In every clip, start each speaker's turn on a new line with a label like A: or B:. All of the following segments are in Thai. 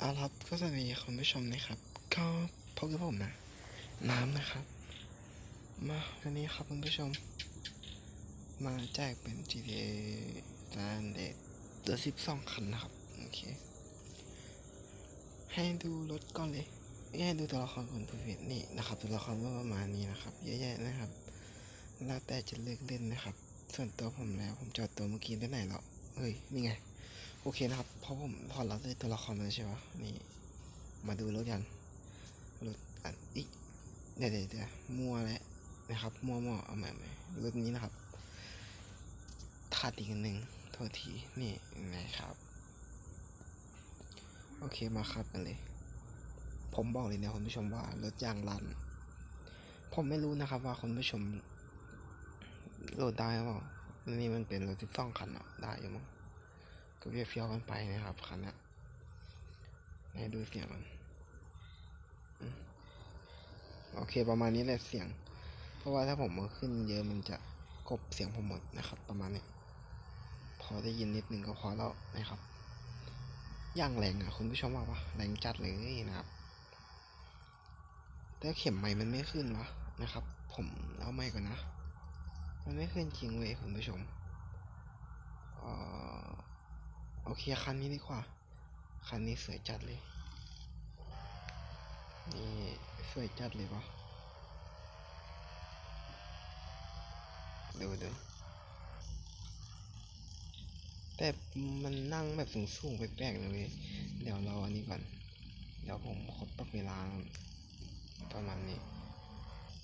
A: เอาครับก็สวัสดีคุณผู้ชมนะครับ ก็พบกับผมนะ น้ำนะครับ มาวันนี้ครับคุณผู้ชม มาแจกเป็น GTA San Andreas เหลือ12คันนะครับ โอเค ให้ดูรถก่อนเลยให้ดูตัวละครคนผู้ผิดนี่นะครับ ตัวละครก็ประมาณนี้นะครับ เยอะแยะนะครับแล้วแต่จะเลือกเล่นนะครับ ส่วนตัวผมแล้วผมจอดตัวเมื่อกี้ได้ไหนหรอเฮ้ยนี่ไง โอเคนะครับเพราะผมถอดรับด้วยตัวละครมาใช่ปะนี่ มาดูรถกันรถอันอีกเดี๋ยวเดี๋ยวเดี๋ยวมั่วแล้วนะครับ มั่วมั่วเอาใหม่ใหม่รถนี้นะครับขาดอีกันหนึ่งโทษทีนี่นะครับ โอเคมาครับกันเลย ผมบอกเลยนะคุณผู้ชมว่ารถยางรัน ผมไม่รู้นะครับว่าคุณผู้ชมโหลดได้หรือเปล่านี่มันเป็นรถสิบสองคันอะได้อยู่มั้ง ก็เฟี้ยวกันไปนะครับคันนี้ให้ดูเสียงมันโอเคประมาณนี้แหละเสียง เพราะว่าถ้าผมมาขึ้นเยอะมันจะกบเสียงผมหมดนะครับ ประมาณนี้ พอได้ยินนิดนึงก็พอแล้วนะครับย่างแรงอะคุณผู้ชมว่าปะแรงจัดเลยนะครับแต่เข็มไม้มันไม่ขึ้นวะนะครับ ผมเอาไม้ก่อนนะ มันไม่ขึ้นจริงเว้ยคุณผู้ชมเอ่อ โอเคคันนี้ดีกว่า คันนี้สวยจัดเลย นี่สวยจัดเลยปะดูดูแต่มันนั่งแบบสูงๆแปลกๆเลยเว้ยเดี๋ยวเราอันนี้ก่อน เดี๋ยวผมขอปรับเวลาประมาณนี้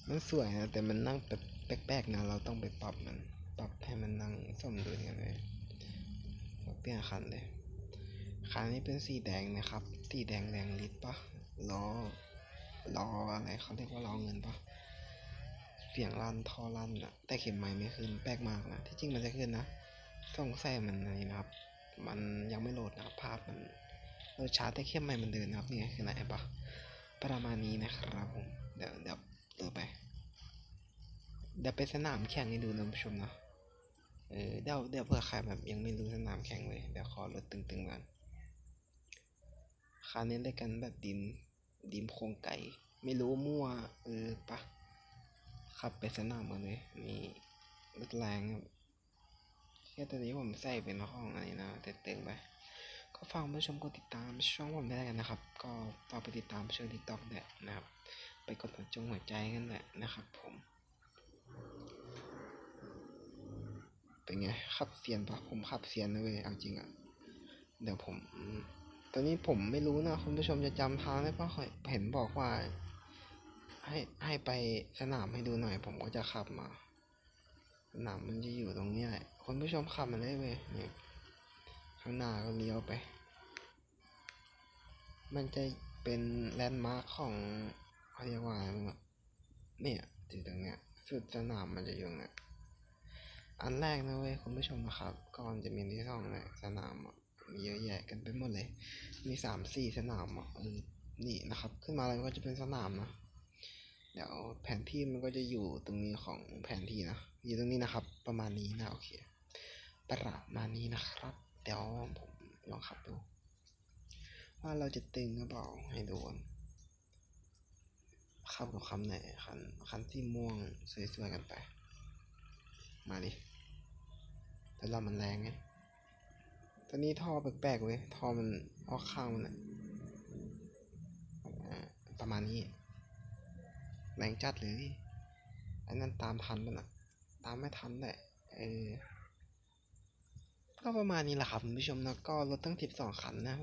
A: มันสวยนะแต่มันนั่งแบบแปลกๆนะ เราต้องไปปรับมัน ปรับให้มันนั่งสมดุลกันเลย เปลี่ยนคันเลย คันนี้เป็นสีแดงนะครับ สีแดงแรงลิตรปะล้อล้ออะไรเขาเรียกว่าล้อเงินปะเสียงลั่นท่อลั่นอะแต่เข็มไม้ไม่ขึ้นแปลกมากนะ ที่จริงมันจะขึ้นนะสงสัยมันอะไรนะครับ มันยังไม่โหลดนะภาพมันโหลดช้าแต่เข็มไม้มันเดินนะครับนี่ไงคืออะไรปะประมาณนี้นะครับผมเดี๋ยวเดี๋ยวเติมไปเดี๋ยวไปสนามแข่งให้ดูนะผู้ชมนะ เออเดี๋ยวเดี๋ยวเผื่อใครแบบยังไม่รู้สนามแข่งเลย เดี๋ยวขอรถตึงๆก่อนคันนี้เล่นกันแบบดินดินโครงไก่ ไม่รู้มั่ว เออปะขับไปสนามกันเลยนี่รถแรงครับแค่ตอนนี้ผมใส่เป็นห้องอะไรนะเต็มๆไปก็ฝากผู้ชมกดติดตามช่องผมได้กันนะครับ ก็ฝากไปติดตามช่องทิกตอกด้วยนะครับ ไปกดหัวจงหัวใจกันแหละนะครับผม เป็นไงขับเซียนปะผมขับเซียนเว้ยเอาจริงอะเดี๋ยวผม ตอนนี้ผมไม่รู้นะคุณผู้ชมจะจำทางได้ปะเห็นบอกว่า ให้ให้ไปสนามให้ดูหน่อย ผมก็จะขับมาสนามมันจะอยู่ตรงนี้แหละคุณผู้ชมขับมาได้เว้ยเนี่ยข้างหน้าก็เลี้ยวไป มันจะเป็นแลนด์มาร์คของเขาเรียกว่าเนี่ยจุดตรงเนี้ยสุดสนามมันจะอยู่เนี้ย อันแรกนะเว้ยคุณผู้ชมนะครับ ก่อนจะมีที่สองเนี่ยสนามมีเยอะแยะกันไปหมดเลย มีสามสี่สนามอะนี่นะครับ ขึ้นมาแล้วก็จะเป็นสนามนะเดี๋ยวแผนที่มันก็จะอยู่ตรงนี้ของแผนที่นะอยู่ตรงนี้นะครับ ประมาณนี้นะโอเคประมาณนี้นะครับ เดี๋ยวผมลองขับดูว่าเราจะตึงหรือเปล่าให้ดูนขับกับคำไหนคันคันที่ม่วงสวยๆกันไป มาดิแต่เรามันแรงไงตอนนี้ท่อแปลกๆเว้ยท่อมันออกข้างมันอะประมาณนี้ แรงจัดเลยอันนั้นตามทันมันอะตามไม่ทันแหละเออก็ประมาณนี้แหละครับคุณผู้ชมนะก็รถตั้งสิบสองคันนะ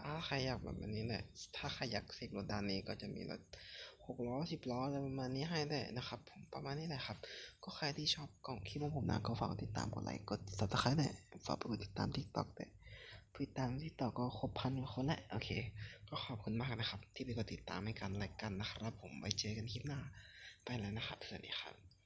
A: ถ้าใครอยากแบบนี้แหละถ้าใครอยากเสกรถด้านนี้ก็จะมีรถ หกล้อสิบล้ออะไรประมาณนี้ให้ได้นะครับผมประมาณนี้แหละครับ ก็ใครที่ชอบกล่องคลิปของผมนะก็ฝากกดติดตามกดไลค์กด subscribe หน่ยฝากไปกดติดตาม TikTok ด้วยผู้ติดตาม TikTok ก็ครบพันคนแล้วโอเค ก็ขอบคุณมากนะครับ ที่ไปกดติดตามให้กันไละกันนะครับ ผมไว้เจอกันคลิปหน้าไปแล้วนะครับสวัสดีครับ